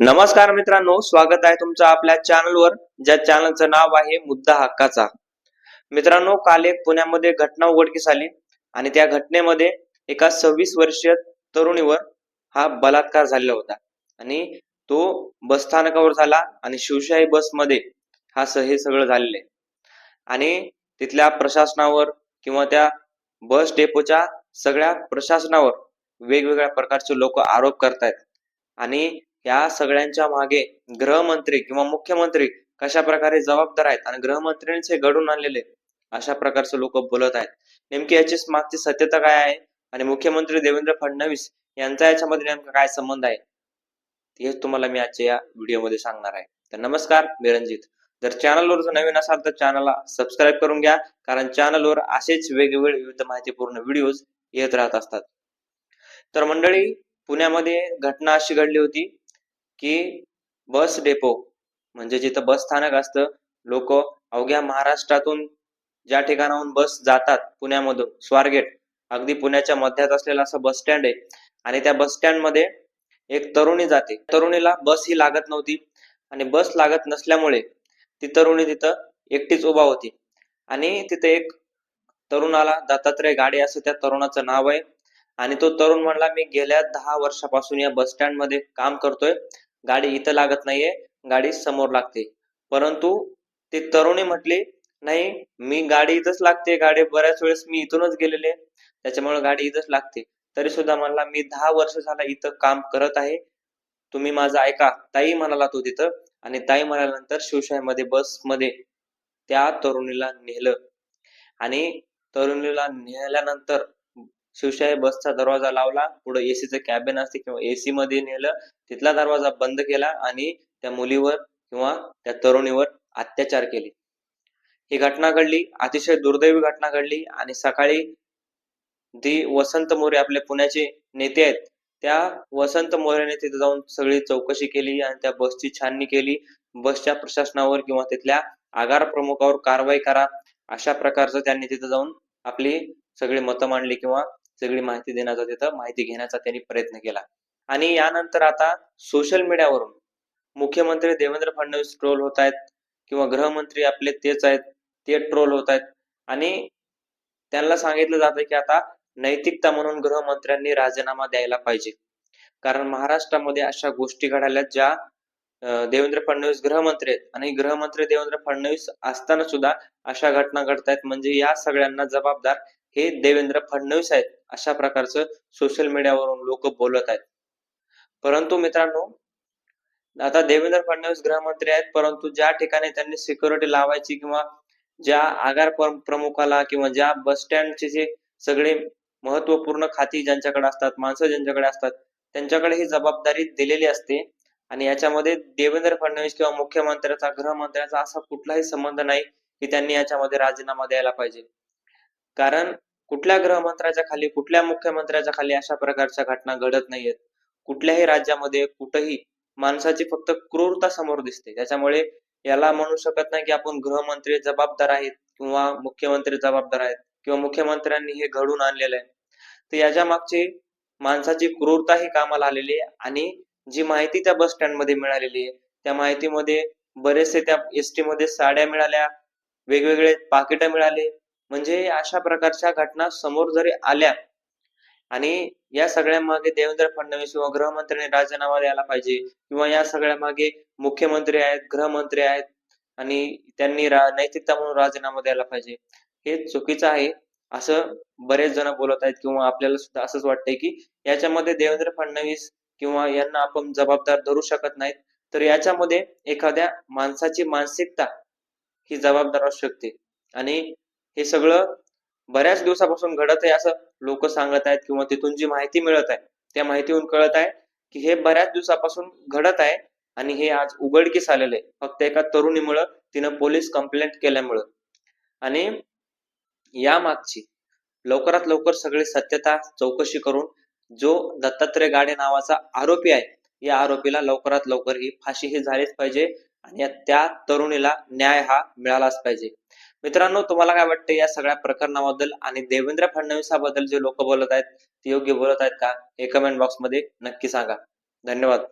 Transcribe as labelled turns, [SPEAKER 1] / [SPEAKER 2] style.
[SPEAKER 1] नमस्कार मित्रांनो स्वागत आहे तुमचं आपल्या चॅनलवर ज्या चॅनलचं नाव आहे मुद्दा हक्काचा. मित्रांनो काल एक पुण्यामध्ये घटना उघडकीस आली आणि त्या घटनेमध्ये एका सव्वीस वर्षीय तरुणीवर हा बलात्कार झालेला होता. आणि तो बस स्थानकावर झाला आणि शिवशाही बसमध्ये हा स- हे सगळं झालेले आणि तिथल्या प्रशासनावर किंवा त्या बस डेपोच्या सगळ्या प्रशासनावर वेगवेगळ्या प्रकारचे लोक आरोप करतायत. आणि या सगळ्यांच्या मागे गृहमंत्री किंवा मुख्यमंत्री कशा प्रकारे जबाबदार आहेत आणि गृहमंत्र्यांचे घडून आणलेले अशा प्रकारचे लोक बोलत आहेत. नेमकी याची मागची सत्यता काय आहे आणि मुख्यमंत्री देवेंद्र फडणवीस यांचा याच्यामध्ये नेमका काय संबंध आहे? हेच तुम्हाला मी आजच्या या व्हिडिओमध्ये सांगणार आहे. तर नमस्कार मी रणजित. जर चॅनलवर जर नवीन असाल तर चॅनलला सबस्क्राईब करून घ्या कारण चॅनलवर असेच वेगवेगळे विविध माहितीपूर्ण व्हिडिओज येत राहत असतात. तर मंडळी पुण्यामध्ये घटना अशी घडली होती की बस डेपो म्हणजे जिथं बस स्थानक असतं लोक अवघ्या महाराष्ट्रातून ज्या ठिकाणाहून बस जातात पुण्यामधून स्वारगेट अगदी पुण्याच्या मध्यात असलेला असं बस स्टँड आहे. आणि त्या बस स्टँडमध्ये एक तरुणी जाते. तरुणीला बस ही लागत नव्हती आणि बस लागत नसल्यामुळे ती तरुणी तिथं एकटीच उभा होती. आणि तिथे एक तरुणाला दत्तात्रय गाडे असं त्या तरुणाचं नाव आहे. आणि तो तरुण म्हणला मी गेल्या दहा वर्षापासून या बस स्टँडमध्ये काम करतोय. गाडी इथं लागत नाहीये गाडी समोर लागते. परंतु ती तरुणी म्हटली नाही मी गाडी इथंच लागते गाडी बऱ्याच वेळेस मी इथूनच गेलेले. त्याच्यामुळे गाडी इथंच लागते. तरी सुद्धा म्हणला मी दहा वर्ष झाला इथं काम करत आहे. तुम्ही माझं ऐका ताई म्हणाला तो तिथं आणि ताई म्हणाल्यानंतर शिवशाहीमध्ये बसमध्ये त्या तरुणीला नेलं. आणि तरुणीला नेल्यानंतर शिवशाही बसचा दरवाजा लावला. पुढे एसीचं कॅबिन असते किंवा एसी मध्ये नेलं. तिथला दरवाजा बंद केला आणि त्या मुलीवर किंवा त्या तरुणीवर अत्याचार केले. ही घटना घडली. अतिशय दुर्दैवी घटना घडली. आणि सकाळी जी वसंत मोरे आपले पुण्याचे नेते आहेत त्या वसंत मोरेने तिथे जाऊन सगळी चौकशी केली आणि त्या बसची छाननी केली. बसच्या प्रशासनावर किंवा तिथल्या आगार प्रमुखावर कारवाई करा. अशा प्रकारचं त्यांनी तिथे जाऊन आपली सगळी मतं मांडली किंवा सगळी माहिती देण्याचा तिथं माहिती घेण्याचा त्यांनी प्रयत्न केला. आणि यानंतर आता सोशल मीडियावरून मुख्यमंत्री देवेंद्र फडणवीस ट्रोल होत आहेत किंवा गृहमंत्री आपले तेच आहेत ते ट्रोल होत आहेत. आणि त्यांना सांगितलं जातं की आता नैतिकता म्हणून गृहमंत्र्यांनी राजीनामा द्यायला पाहिजे. कारण महाराष्ट्रामध्ये अशा गोष्टी घडाल्या ज्या देवेंद्र फडणवीस गृहमंत्री आहेत. आणि गृहमंत्री देवेंद्र फडणवीस असताना सुद्धा अशा घटना घडतायत. म्हणजे या सगळ्यांना जबाबदार हे देवेंद्र फडणवीस आहेत. अशा प्रकारचं सोशल मीडियावरून लोक बोलत आहेत. परंतु मित्रांनो आता देवेंद्र फडणवीस गृहमंत्री आहेत परंतु ज्या ठिकाणी त्यांनी सिक्युरिटी लावायची किंवा ज्या आगार प्रमुखाला किंवा ज्या बस स्टँडचे जे सगळे महत्त्वपूर्ण खाती ज्यांच्याकडे असतात माणसं ज्यांच्याकडे असतात त्यांच्याकडे ही जबाबदारी दिलेली असते. आणि याच्यामध्ये देवेंद्र फडणवीस किंवा मुख्यमंत्र्याचा गृहमंत्र्याचा असा कुठलाही संबंध नाही की त्यांनी याच्यामध्ये राजीनामा द्यायला पाहिजे. कारण कुठल्या गृहमंत्र्याच्या खाली कुठल्या मुख्यमंत्र्याच्या खाली अशा प्रकारच्या घटना घडत नाहीयेत? कुठल्याही राज्यामध्ये कुठेही माणसाची फक्त क्रूरता समोर दिसते. त्याच्यामुळे याला म्हणू शकत नाही की आपण गृहमंत्री जबाबदार आहेत किंवा मुख्यमंत्री जबाबदार आहेत किंवा मुख्यमंत्र्यांनी हे घडून आणलेलं आहे. तर याच्या मागची माणसाची क्रूरता ही कामाला आलेली आहे आणि जी माहिती त्या बस स्टँडमध्ये मिळालेली आहे. त्या माहितीमध्ये बरेचसे त्या एस टी मध्ये साड्या मिळाल्या वेगवेगळे पाकिटं मिळाले म्हणजे अशा प्रकारच्या घटना समोर जरी आल्या आणि या सगळ्या मागे देवेंद्र फडणवीस किंवा गृहमंत्र्यांनी राजीनामा द्यायला पाहिजे किंवा या सगळ्या मागे मुख्यमंत्री आहेत गृहमंत्री आहेत आणि त्यांनी नैतिकता म्हणून राजीनामा द्यायला पाहिजे हे चुकीचं आहे. असं बरेच जण बोलत आहेत किंवा आपल्याला सुद्धा असंच वाटतंय की याच्यामध्ये देवेंद्र फडणवीस किंवा यांना आपण जबाबदार धरू शकत नाहीत. तर याच्यामध्ये एखाद्या माणसाची मानसिकता ही जबाबदार असू शकते आणि हे सगळं बऱ्याच दिवसापासून घडत आहे असं लोक सांगत आहेत किंवा तिथून जी माहिती मिळत आहे त्या माहितीहून कळत आहे की हे बऱ्याच दिवसापासून घडत आहे आणि हे आज उघडकीस आलेलं आहे. फक्त एका तरुणीमुळं तिनं पोलीस कंप्लेंट केल्यामुळं. आणि या मागची लवकरात लवकर सगळी सत्यता चौकशी करून जो दत्तात्रय गाडे नावाचा आरोपी आहे या आरोपीला लवकरात लवकर ही फाशी ही झालीच पाहिजे आणि त्या तरुणीला न्याय हा मिळालाच पाहिजे. मित्रांनो तुम्हाला काय वाटतं या सगळ्या प्रकरणाबद्दल आणि देवेंद्र फडणवीसाबद्दल जे लोक बोलत आहेत ते योग्य बोलत आहेत का? हे कमेंट बॉक्समध्ये नक्की सांगा. धन्यवाद.